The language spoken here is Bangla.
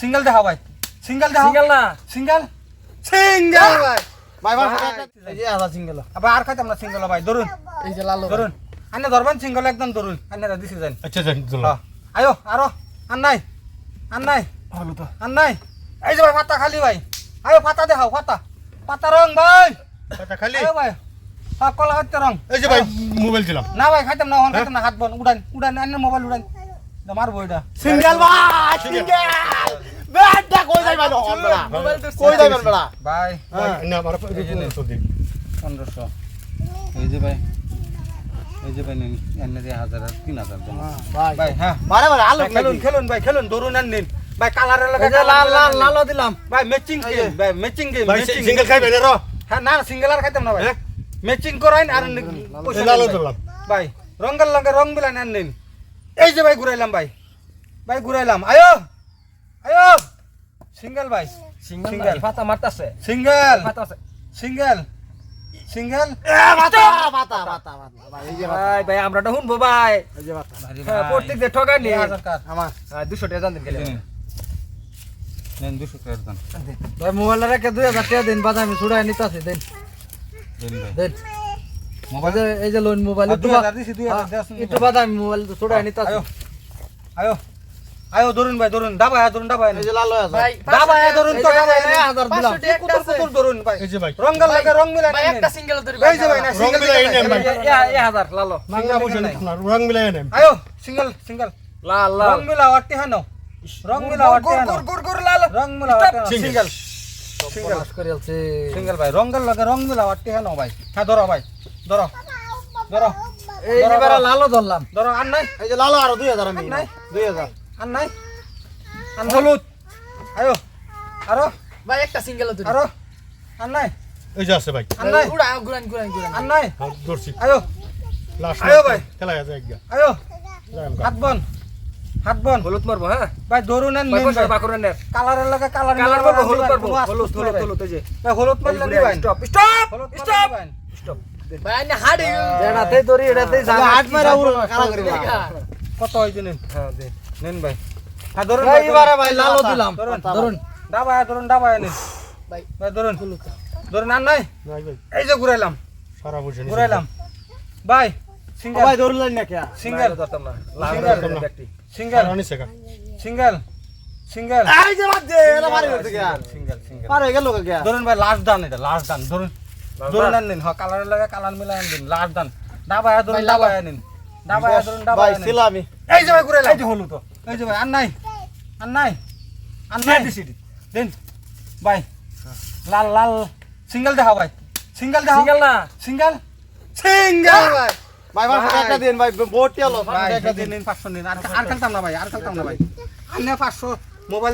সিঙ্গেল দেখাও ভাই। সিঙ্গেল দেখাও। সিঙ্গেল না? সিঙ্গেল সিঙ্গেল ভাই ভাই ভাই এই যে আধা সিঙ্গেল আবার আর খাইতাম না সিঙ্গেল ভাই ধরুন। এই যে লাল ধরুন। আন্না ধরবেন সিঙ্গেল একদম ধরুন। আন্না দিছে যান আচ্ছা যান হ্যাঁ। আয়ো আরও। আর নাই। আর নাই। ভালো তো। আর নাই। এই যে ভাই পাতা খালি ভাই। আয়ো পাতা দেখাও পাতা। পাতা রং ভাই। আচ্ছা খালি? আয়ো ভাই। হ্যাঁ কলা হচ্ছে রং। এই যে ভাই মোবাইল দিলাম। না ভাই খাইতাম না ওখানে খাইতাম না হাত বন উড়ান উড়ান আন্না মোবাইল উড়ান। এটা মারবো এটা। সিঙ্গেল ভাই। সিঙ্গেল বড়া। কই বড়া? ভাই হ্যাঁ না আমার এই যে নে। তো দিন পনেরোশো। এই যে ভাই এই যে ভাই এনে দিয়ে হাজার আর তিন হাজার ভাই। ভাই হ্যাঁ। আলু ভাই, খেলুন খেলুন ভাই খেলুন ধরুন আর নিন। ভাই কালারের লাগে এই লাল লাল দিলাম ভাই ম্যাচিং গেম ভাই ম্যাচিং গেম ম্যাচিং সিঙ্গেল খাইবে না র হ্যাঁ না সিঙ্গেল আর খাইতাম না ভাই। হ্যাঁ? ম্যাচিং করাইন আর ভাই। দিলাম ভাই। রঙের লগে রং মিলান আর নিন। এই যে ভাই ঘুরাইলাম ভাই। ভাই ঘুরাইলাম। আয়ো! আয়ো! সিঙ্গেল ভাই সিঙ্গেল সিঙ্গেল। পাতা মারতাছে সিঙ্গেল পাতা আছে সিঙ্গেল সিঙ্গেল পাতা পাতা পাতা পাতা ভাই এই যে পাতা ভাই ভাই আমরা তো শুনব ভাই। এই যে পাতা হ্যাঁ, প্রত্যেক দিয়ে ঠকাই নি। হাজার কার? আমার। দুশো টাকা জান দিন গেলে নেন দুশো টাকার দাম ভাই মোবাইল রেখে দুই হাজার টাকা দিন বাজার আমি ছুড়াই নিতেছি দিন। দেন ভাই। দিন। মোবাইল এই যে- লোন মোবাইল আর দুই হাজার দিছি, দুই হাজার দেওয়া একটু বাদ আমি মোবাইল ছুড়াই নিতেছি। আয়ো আয়ো। আয়ো ধরুন ভাই ধরুন ডাবায় ধরুন ডাবায় এই যে লাল আছে। ডাবায় ধরুন তো ডাবায় হাজার দিলাম। কুতুর কুতুর ধরুন ভাই। এই যে ভাই। রঙ্গের লাগে রং মিলাই ভাই। একটা সিঙ্গেল ধরি এই যে ভাই না রং সিঙ্গেল মিলাই নেন ভাই। এ হাজার লালো মাংরা বসে আপনার রং মিলাই নেন। আয়ো সিঙ্গেল সিঙ্গেল। লাল রং লাল মিলাও আটটি হানো। রং মিলাও আটটি হানো। গুর গুর গুর লাল রং মিলাও আটটি সিঙ্গেল। সিঙ্গেল। পাস করে আছে সিঙ্গেল ভাই রঙ্গের লাগে রং মিলাও আটটি হানো ভাই। হ্যাঁ ধরো ভাই ধরো ধরো এই এবারে লালও ধরলাম। ধরো আর নাই। এই যে লাল আরও 2000 আমি 2000 আর নাই? আর হলুদ। আয়ো। আরও? ভাই একটা সিঙ্গেল ধরি আরও? আর নাই? এই যে আছে ভাই। আর নাই? উড়া গুরান গুরান গুরান আর নাই? হ্যাঁ, ধরছি। আয়ো। লাস্ট আয়ো ভাই। খেলা আছে একগা আয়ো। হাত বন। হাত বন। হলুদ মারবো হ্যাঁ? ভাই ধরুন আর ভাই নিন ভাই। বাকুরেন নে কালারের লাগে কালার কালার মারবো হলুদ মারবো। হলুদ হলুদ ভাই। হলুদ এই যে। ভাই হলুদ মারলে দিবেন স্টপ স্টপ স্টপ স্টপ ভাই। আনি হাড়ি। তাহলে হাট মারা কালা করে কত হয়েছে নিন? হ্যাঁ দে। নিন ভাই। হ্যাঁ ধরুন ভাই ভাই, এবারে ধরুন। ভাই লালও দিলাম। ধরুন ধরুন। ডাবায় ধরুন ডাবায় নিন। ভাই ভাই ধরুন। ধরুন আর নাই? ভাই। এই যে ঘুরাইলাম। সারা বসে। ঘুরাইলাম। ভাই সিঙ্গেল। ভাই ধরলেন না কে সিঙ্গেল। ধরতাম না। সিঙ্গেল। সারা নিছে কা সিঙ্গেল। সিঙ্গেল। এই যে বাদ দে এরা মারি হচ্ছে কে সিঙ্গেল সিঙ্গেল পার গেল কে ধরুন ভাই লাস্ট দান এটা লাস্ট দান ধরুন ধরুন দান? নিন। হ্যাঁ কালারের লাগে কালার মিলাই নিন। লাস্ট দান ধরুন ভাই, নিন। ডাবায় ধরুন ভাই ডাবায় নিন এই যে ভাই ঘুরাইলাম এই যে হলুদ এই যে ভাই আর নাই। আর নাই। আর নাই। দিন। ভাই লাল লাল। সিঙ্গেল দেখাও ভাই। সিঙ্গেল দেখাও। সিঙ্গেল না। সিঙ্গেল? সিঙ্গেল ভাই। ভাই ভাই ভাই। দিন ভাই ভোট এলো দিন পাঁচশো দিন আর আর খেলতাম না ভাই আর খেলতাম না ভাই। আর পাঁচশো। মোবাইল